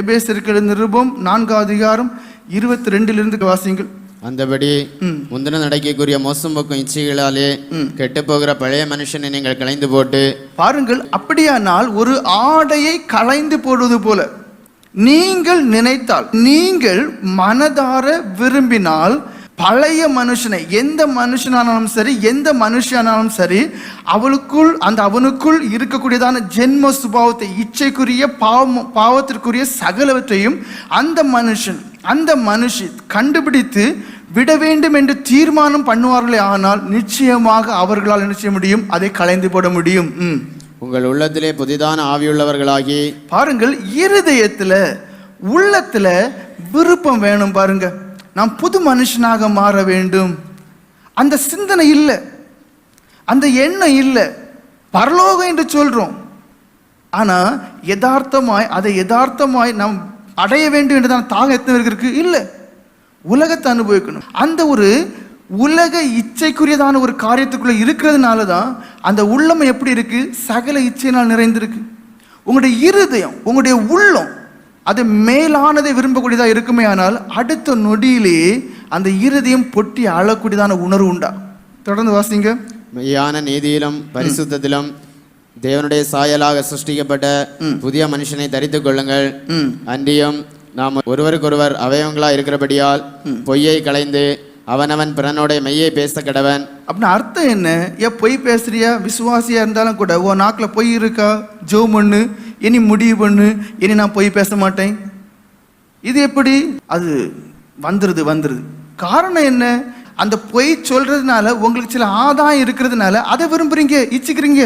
எபேசிருக்கிற நிருபம் நான்காவது அதிகாரம் இருபத்தி ரெண்டிலிருந்து வாசிங்கள் அந்தபடி. முந்தின நடக்கைக்குரிய மோசம் போக்கும் இச்சைகளாலே கெட்டுப் போகிற பழைய மனுஷனை நீங்கள் களைந்து போட்டு பாருங்கள் அப்படியானால் ஒரு ஆடையை களைந்து போடுவது போல. நீங்கள் நினைத்தால் நீங்கள் மனதார விரும்பினால் பழைய மனுஷனை எந்த மனுஷனானாலும் சரி எந்த மனுஷனானாலும் சரி அவளுக்குள் அந்த அவனுக்குள் இருக்கக்கூடியதான ஜென்ம சுபாவத்தை இச்சைக்குரிய பாவம் பாவத்திற்குரிய சகலவற்றையும் அந்த மனுஷன் அந்த மனுஷி கண்டுபிடித்து விட வேண்டும் என்று தீர்மானம் பண்ணுவார்களே ஆனால் நிச்சயமாக அவர்களால் என்ன செய்ய முடியும்? அதை களைந்து போட முடியும். உங்கள் உள்ளத்திலே புதிதான ஆவியுள்ளவர்களாகி பாருங்கள் இருதயத்துல உள்ளத்துல விருப்பம் வேணும் பாருங்க. நாம் புது மனுஷனாக மாற வேண்டும். அந்த சிந்தனை இல்லை. அந்த எண்ணம் இல்லை. பரலோகம் என்று சொல்கிறோம் ஆனால் யதார்த்தமாய் அதை யதார்த்தமாய் நாம் அடைய வேண்டும் என்றுதான் தாகம் எத்தனை இருக்கு? இல்லை. உலகத்தை அனுபவிக்கணும். அந்த ஒரு உலக இச்சைக்குரியதான ஒரு காரியத்துக்குள்ள இருக்கிறதுனால தான் அந்த உள்ளம் எப்படி இருக்கு? சகல இச்சையினால் நிறைந்திருக்கு. உங்களுடைய இருதயம் உங்களுடைய உள்ளம் அது மேலானதை விரும்பக்கூடியதா இருக்குமே ஆனால் அடுத்த நொடியிலே அந்த இருதயம் பொட்டி அழக்கூடியதான உணர்வு உண்டா? தொடர்ந்து வாசிங்க. மெய்யான நீதியிலும் பரிசுத்தத்திலும் தேவனுடைய சாயலாக சிருஷ்டிக்கப்பட்ட புதிய மனுஷனை தரித்துக் கொள்ளுங்கள். அன்றியும் நாம் ஒருவருக்கொருவர் அவயவங்களா இருக்கிறபடியால் பொய்யை களைந்து அவனவன் பிறனோட மெய்யை பேச கடவன். அப்படின்னா அர்த்தம் என்ன? ஏன் பொய் பேசுறியா? விசுவாசியா இருந்தாலும் கூட ஓ நாக்கில் பொய் இருக்கா? ஜோ பண்ணு இனி முடிவு பண்ணு இனி நான் பொய் பேச மாட்டேன். இது எப்படி? அது வந்துருது வந்துருது. காரணம் என்ன? அந்த பொய் சொல்றதுனால உங்களுக்கு சில ஆதாயம் இருக்கிறதுனால அதை விரும்புறீங்க இச்சிக்கிறீங்க.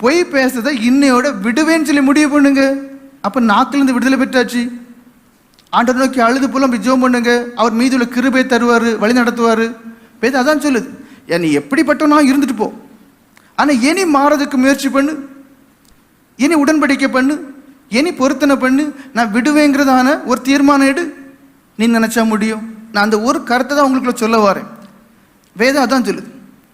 பொய் பேசுறதை இன்னையோட விடுவேன்னு சொல்லி முடிவு பண்ணுங்க. அப்ப நாக்கிலிருந்து விடுதலை பெற்றாச்சு. ஆண்டவர் நோக்கி அழுது புலம் ஜெபம் பண்ணுங்க. அவர் மீதுள்ள கிருபை தருவார் வழி நடத்துவார். பேச அதான் சொல்லுது. என்னை நீ எப்படிப்பட்டவனா இருந்துட்டு போ. ஆனால் இனி மாறதுக்கு முயற்சி பண்ணு. இனி உடன்படிக்கை பண்ணு இனி பொருத்தனை பண்ணு நான் விடுவேங்கிறதான ஒரு தீர்மானம் எடு. நீ நினச்சா முடியும். நான் அந்த ஒரு கருத்தை தான் உங்களுக்குள்ள சொல்ல வரேன் வேதம் அதான் சொல்லுது.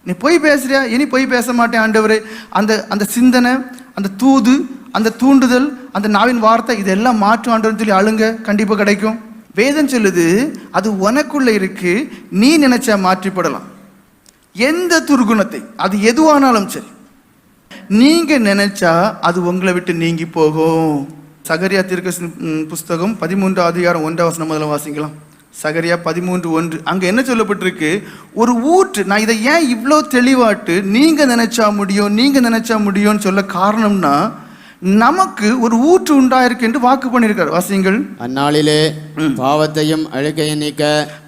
நீ பொய் பேசுறியா? இனி பொய் பேச மாட்டேன் ஆண்டவரே. அந்த அந்த சிந்தனை அந்த தூது அந்த தூண்டுதல் அந்த நாவின் வார்த்தை இதெல்லாம் மாற்று ஆண்டவர்னு சொல்லி அழுங்க. கண்டிப்பாக கிடைக்கும். வேதம் சொல்லுது அது உனக்குள்ளே இருக்கு. நீ நினைச்சா மாற்றிப்படலாம். எந்த துர்குணத்தை அது எதுவானாலும் சரி. நீங்க நினைச்சா அது உங்களை விட்டு நீங்கி போகும். சகரியா தீர்க்க புஸ்தகம் பதிமூன்று அதிகாரம் ஒன்றாம் வசனம் முதல்ல வாசிக்கலாம். சகரியா பதிமூன்று ஒன்று. அங்க என்ன சொல்லப்பட்டிருக்கு? ஒரு ஊற்று. நான் இதை ஏன் இவ்வளோ தெளிவாட்டு? நீங்க நினைச்சா முடியும் நீங்க நினைச்சா முடியும்னு சொல்ல காரணம்னா நமக்கு ஒரு ஊற்று உண்டாயிருக்கு என்று வாக்கு பண்ணியிருக்கார். வாசிங்கள் அந்நாளிலே பாவத்தையும் அழுக்கையும் நீக்க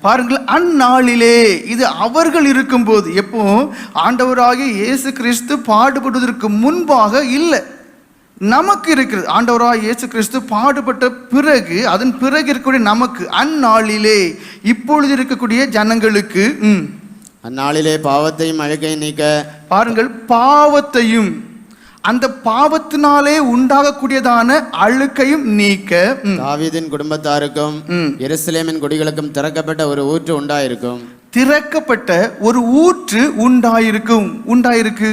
பாருங்கள் அந்நாளிலே இது அவர்கள் இருக்கும்போது எப்போ? ஆண்டவராகிய இயேசு கிறிஸ்து பாடுபடுவதற்கு முன்பாக இல்லை. நமக்கு இருக்கிறது. ஆண்டவராக இயேசு கிறிஸ்து பாடுபட்ட பிறகு அதன் பிறகு இருக்கக்கூடிய நமக்கு அந்நாளிலே இப்பொழுது இருக்கக்கூடிய ஜனங்களுக்கு அந்நாளிலே பாவத்தையும் அழுக்கையும் நீக்க பாருங்கள் பாவத்தையும் அந்த பாவத்தினாலே உண்டாகக்கூடியதான அழுக்கையும் நீக்க தாவீதின் குடும்பத்தாருக்கும். எருசலேமின் குடிகளுக்கும் திறக்கப்பட்ட ஒரு ஊற்று உண்டாயிருக்கும். திறக்கப்பட்ட ஒரு ஊற்று உண்டாயிருக்கும். உண்டாயிருக்கு.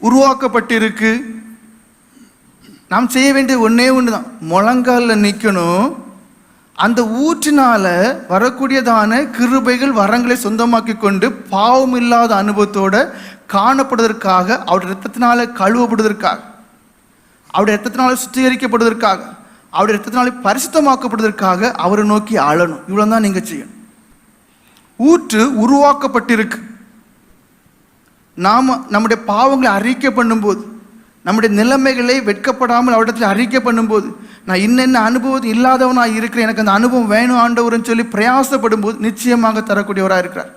உருவாக்கப்பட்டிருக்கு. நாம் செய்ய வேண்டிய ஒண்ணே ஒன்று தான் முழங்கால நிற்கணும் அந்த ஊற்றினால வரக்கூடியதான கிருபைகள் வரங்களை சொந்தமாக்கி கொண்டு பாவம் இல்லாத அனுபவத்தோட காணப்படுவதற்காக அவருடைய ரத்தத்தினால கழுவப்படுவதற்காக அவருடைய ரத்தத்தினால சுத்திகரிக்கப்படுவதற்காக அவருடைய ரத்தத்தினால பரிசுத்தமாக்கப்படுவதற்காக அவரை நோக்கி அழணும். இவ்வளோ தான் நீங்கள் செய்யணும். ஊற்று உருவாக்கப்பட்டிருக்கு. நாம் நம்முடைய பாவங்களை அறிக்கை பண்ணும்போது நம்முடைய நிலைமைகளை வெட்கப்படாமல் அவரிடத்தில் அறிக்கை பண்ணும்போது நான் இன்னென்ன அனுபவம் இல்லாதவனாக இருக்கிறேன் எனக்கு அந்த அனுபவம் வேணும் ஆண்டவர்னு சொல்லி பிரயாசப்படும் போது நிச்சயமாக தரக்கூடியவராக இருக்கிறார்